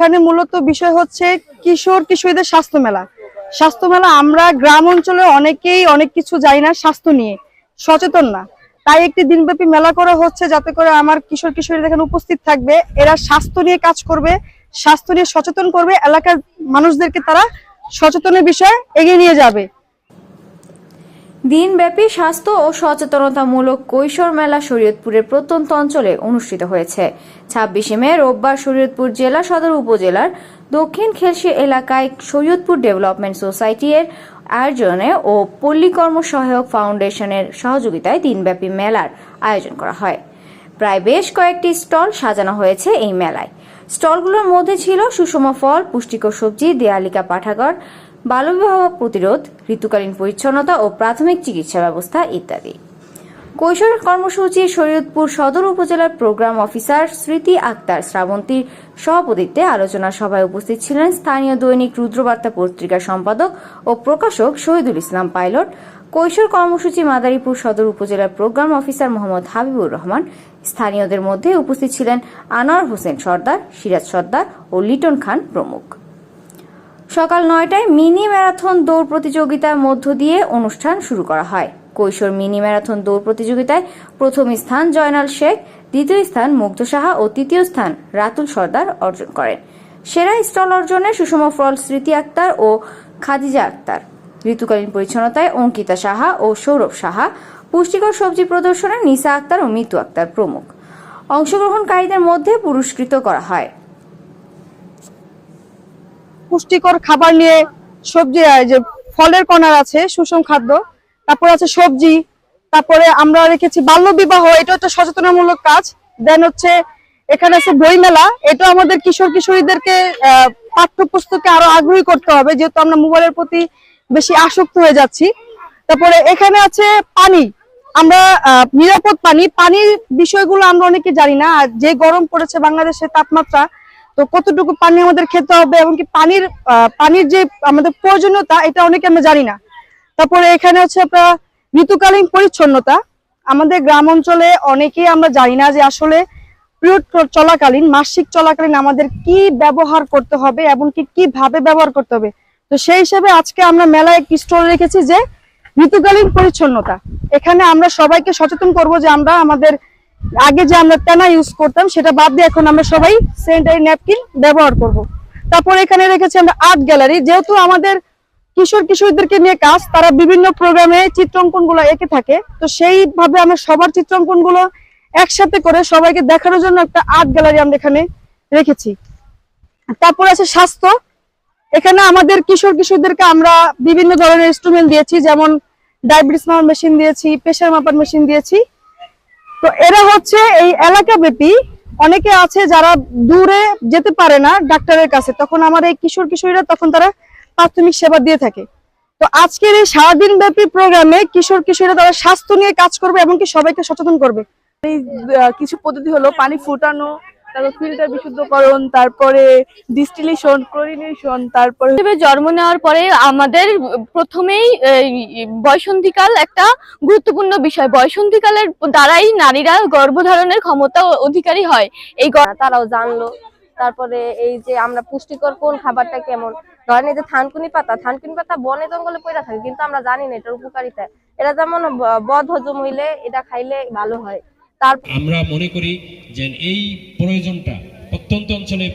এখানে মূলত বিষয় হচ্ছে কিশোর কিশোরীদের স্বাস্থ্য মেলা। স্বাস্থ্য মেলা আমরা গ্রাম অঞ্চলে অনেকেই অনেক কিছু জানি না স্বাস্থ্য নিয়ে। সচেতন না। তাই একটি দিনব্যাপী মেলা করা হচ্ছে যাতে করে আমার কিশোর কিশোরীরা এখানে উপস্থিত থাকবে। এরা স্বাস্থ্য নিয়ে কাজ করবে, স্বাস্থ্য নিয়ে সচেতন করবে। এলাকার মানুষদেরকে তারা সচেতনের বিষয়ে এগিয়ে নিয়ে যাবে। দিনব্যাপী স্বাস্থ্য ও সচেতনতামূলক কৈশোর মেলা শরীয়তপুরের প্রত্যন্ত অঞ্চলে অনুষ্ঠিত হয়েছে। ছাব্বিশে মে রোববার শরীয়তপুর জেলা সদর উপজেলার দক্ষিণ খেলশি এলাকায় শরীয়তপুর ডেভেলপমেন্ট সোসাইটি এর আয়োজনে ও পল্লী কর্ম সহায়ক ফাউন্ডেশনের সহযোগিতায় দিনব্যাপী মেলার আয়োজন করা হয়। প্রায় বেশ কয়েকটি স্টল সাজানো হয়েছে এই মেলায়। স্টলগুলোর মধ্যে ছিল সুষম ফল, পুষ্টিকর সবজি, দেয়ালিকা পাঠাগার বাল্যবিবাহ প্রতিরোধ, ঋতুকালীন পরিচ্ছন্নতা ও প্রাথমিক চিকিৎসা ব্যবস্থা ইত্যাদি। কৈশোর কর্মসূচি, শরীয়তপুর সদর উপজেলার প্রোগ্রাম অফিসার স্মৃতি আক্তার শ্রাবন্তীর সভাপতিত্বে আলোচনা সভায় উপস্থিত ছিলেন স্থানীয় দৈনিক রুদ্রবার্তা পত্রিকার সম্পাদক ও প্রকাশক শহীদুল ইসলাম পাইলট। কৈশোর কর্মসূচি মাদারীপুর সদর উপজেলার প্রোগ্রাম অফিসার মোহাম্মদ হাবিবুর রহমান। স্থানীয়দের মধ্যে উপস্থিত ছিলেন আনোয়ার হোসেন সর্দার, সিরাজ সর্দার ও লিটন খান প্রমুখ। সকাল নয়টায় মিনি ম্যারাথন দৌড় প্রতিযোগিতার মধ্য দিয়ে অনুষ্ঠান শুরু করা হয়। কৈশোর মিনি ম্যারাথন দৌড় প্রতিযোগিতায় প্রথম স্থান জয়নাল শেখ, দ্বিতীয় স্থান মুগ্ধ সাহা ও তৃতীয় স্থান রাতুল সর্দার অর্জন করেন। সেরা স্টল অর্জনে সুষম ফল স্মৃতি আক্তার ও খাদিজা আক্তার। ঋতুকালীন পরিচ্ছন্নতায় অঙ্কিতা সাহা ও সৌরভ সাহা, পুষ্টিকর সবজি প্রদর্শনে নিসা আক্তার ও মিতু আক্তার প্রমুখ। অংশগ্রহণকারীদের মধ্যে পুরস্কৃত করা হয়। পুষ্টিকর খাবার নিয়ে সবজি যে ফলের কণার আছে, সুষম খাদ্য, তারপর আছে সবজি, তারপরে আমরা রেখেছি বাল্য বিবাহ এটা একটা সচেতনামূলক কাজ। দেন হচ্ছে, এখানে আছে বই মেলা এটা আমাদের কিশোর কিশোরীদেরকে পাঠ্যপুস্তকে আরও আগ্রহী করতে হবে, যেহেতু আমরা মোবাইলের প্রতি বেশি আসক্ত হয়ে যাচ্ছি। তারপরে এখানে আছে পানি, আমরা নিরাপদ পানি, পানির বিষয়গুলো আমরা অনেকে জানি না যে গরম পড়েছে বাংলাদেশের তাপমাত্রা তো কতটুকু পানি আমাদের খেতে হবে এবং কি পানির পানির যে আমাদের প্রয়োজনীয়তা, এটা অনেকে আমরা জানি না। তারপরে এখানে হচ্ছে আপনার ঋতুকালীন পরিচ্ছন্নতা। আমাদের গ্রাম অঞ্চলে অনেকেই আমরা জানি না যে আসলে চলাকালীন, মাসিক চলাকালীন আমাদের কি ব্যবহার করতে হবে এবং কি কীভাবে ব্যবহার করতে হবে। তো সেই হিসেবে আজকে আমরা মেলায় একটি স্টল রেখেছি যে ঋতুকালীন পরিচ্ছন্নতা। এখানে আমরা সবাইকে সচেতন করব যে আমরা আমাদের আগে যে আমরা পেনা ইউজ করতাম, সেটা বাদ দিয়ে এখন আমরা সবাই স্যানিটারি ন্যাপকিন ব্যবহার করব। তারপর এখানে রেখেছি আমরা আর্ট গ্যালারি যেহেতু আমাদের কিশোর কিশোরীদেরকে নিয়ে কাজ, তারা বিভিন্ন প্রোগ্রামে চিত্রাঙ্কনগুলো এঁকে থাকে, তো সেইভাবে আমরা সবার চিত্রাঙ্কনগুলো একসাথে করে সবাইকে দেখানোর জন্য একটা আর্ট গ্যালারি আমরা এখানে রেখেছি। তারপর আছে স্বাস্থ্য। এখানে আমাদের কিশোর কিশোরদেরকে আমরা বিভিন্ন ধরনের ইনস্ট্রুমেন্ট দিয়েছি, যেমন ডায়াবেটিস মাপার মেশিন দিয়েছি প্রেশার মাপার মেশিন দিয়েছি। তো এরা হচ্ছে এই এলাকা ব্যাপী অনেকে আছে যারা দূরে যেতে পারে না ডাক্তারের কাছে। তখন আমার এই কিশোর কিশোরীরা তখন তারা প্রাথমিক সেবা দিয়ে থাকে। তো আজকের এই সারাদিন ব্যাপী প্রোগ্রামে কিশোর কিশোরীরা তারা স্বাস্থ্য নিয়ে কাজ করবে এবং কি সবাইকে সচেতন করবে। কিছু পদ্ধতি হলো পানি ফুটানো তারপর ফিল্টার বিশুদ্ধকরণ তারপরে ডিস্টিলেশন ক্লোরিনেশন তারপরে জন্ম নেওয়ার পরে আমাদের প্রথমেই এই, বয়সন্ধিকাল একটা গুরুত্বপূর্ণ বিষয়। বয়সন্ধিকালের দ্বারাই নারীরা গর্ভধারণের ক্ষমতা অধিকারী হয়। এই তারাও জানলো। তারপরে এই যে আমরা পুষ্টিকর কোন খাবারটা কেমন? ধরেন এই যে থানকুনি পাতা থানকুনি পাতা বনে জঙ্গলে পড়ে থাকে কিন্তু আমরা জানি না এটার উপকারিতা। এটা যেমন ব- বদ হজম হইলে এটা খাইলে ভালো হয়। আমরা মনে করি যে এই প্রয়োজনটা প্রত্যন্ত অঞ্চলে